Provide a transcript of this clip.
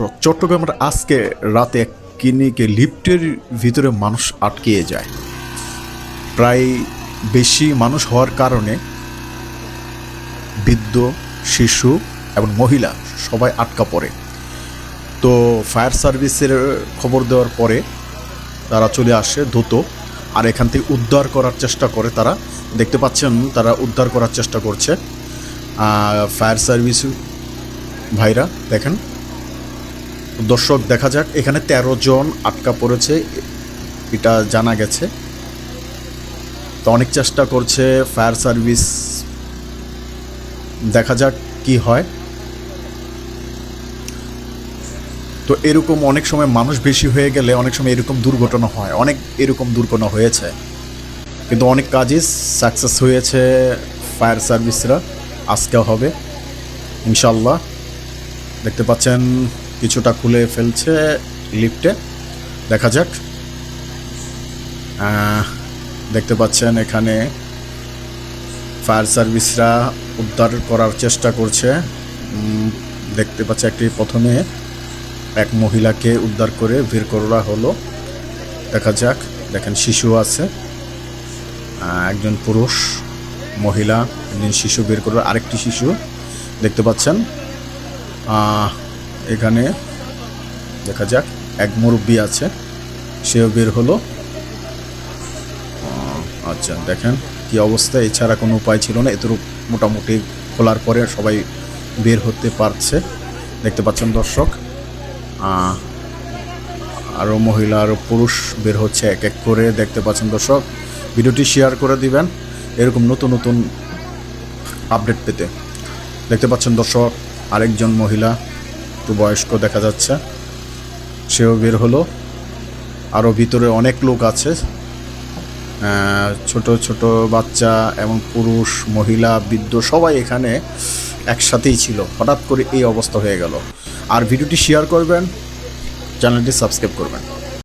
দর্শক, চট্টগ্রামের আজকে রাতে এক ক্লিনিকে লিফটের ভিতরে মানুষ আটকিয়ে যায়। প্রায় বেশি মানুষ হওয়ার কারণে বৃদ্ধ, শিশু এবং মহিলা সবাই আটকা পড়ে। তো ফায়ার সার্ভিসের খবর দেওয়ার পরে তারা চলে আসে দ্রুত আর এখান থেকে উদ্ধার করার চেষ্টা করে তারা। দেখতে পাচ্ছেন তারা উদ্ধার করার চেষ্টা করছে। ফায়ার সার্ভিস ভাইরা, দেখেন। দর্শক, দেখা যাক। এখানে তেরো জন আটকা পড়েছে, এটা জানা গেছে। তো অনেক চেষ্টা করছে ফায়ার সার্ভিস। দেখা যাক কি হয়। তো এরকম অনেক সময় মানুষ বেশি হয়ে গেলে অনেক সময় এরকম দুর্ঘটনা হয়। অনেক এরকম দুর্ঘটনা হয়েছে। কিন্তু অনেক কাজই সাকসেস হয়েছে ফায়ার সার্ভিসরা। আজকেও হবে। ইনশাল্লাহ দেখতে পাচ্ছেন কিছুটা খুলে ফেলছে লিফটে। দেখা যাক। দেখতে পাচ্ছেন এখানে ফায়ার সার্ভিসরা উদ্ধার করার চেষ্টা করছে। দেখতে পাচ্ছে একটি প্রথমে এক মহিলাকে উদ্ধার করে বের করা হলো। দেখা যাক, দেখেন শিশু আছে। একজন পুরুষ, মহিলা শিশু বের করবে আরেকটি শিশু দেখতে পাচ্ছেন। এখানে দেখা যাক, এক মুরব্বী আছে, সেও বের হলো। আচ্ছা দেখেন কি অবস্থা, এছাড়া কোনো উপায় ছিল না এতটুকু মোটামুটি খোলার পরে সবাই বের হতে পারছে। দেখতে পাচ্ছেন দর্শক আরও মহিলা আরও পুরুষ বের হচ্ছে এক এক করে, দেখতে পাচ্ছেন দর্শক। ভিডিওটি শেয়ার করে দিবেন, এরকম নতুন নতুন আপডেট পেতে। দেখতে পাচ্ছেন দর্শক, আরেকজন মহিলা একটু বয়স্ক দেখা যাচ্ছে। সেও বের হলো। আরও ভিতরে অনেক লোক আছে। ছোট ছোট বাচ্চা এবং পুরুষ, মহিলা, বৃদ্ধ সবাই এখানে একসাথেই ছিল। হঠাৎ করে এই অবস্থা হয়ে গেল। আর ভিডিওটি শেয়ার করবেন, চ্যানেলটি সাবস্ক্রাইব করবেন।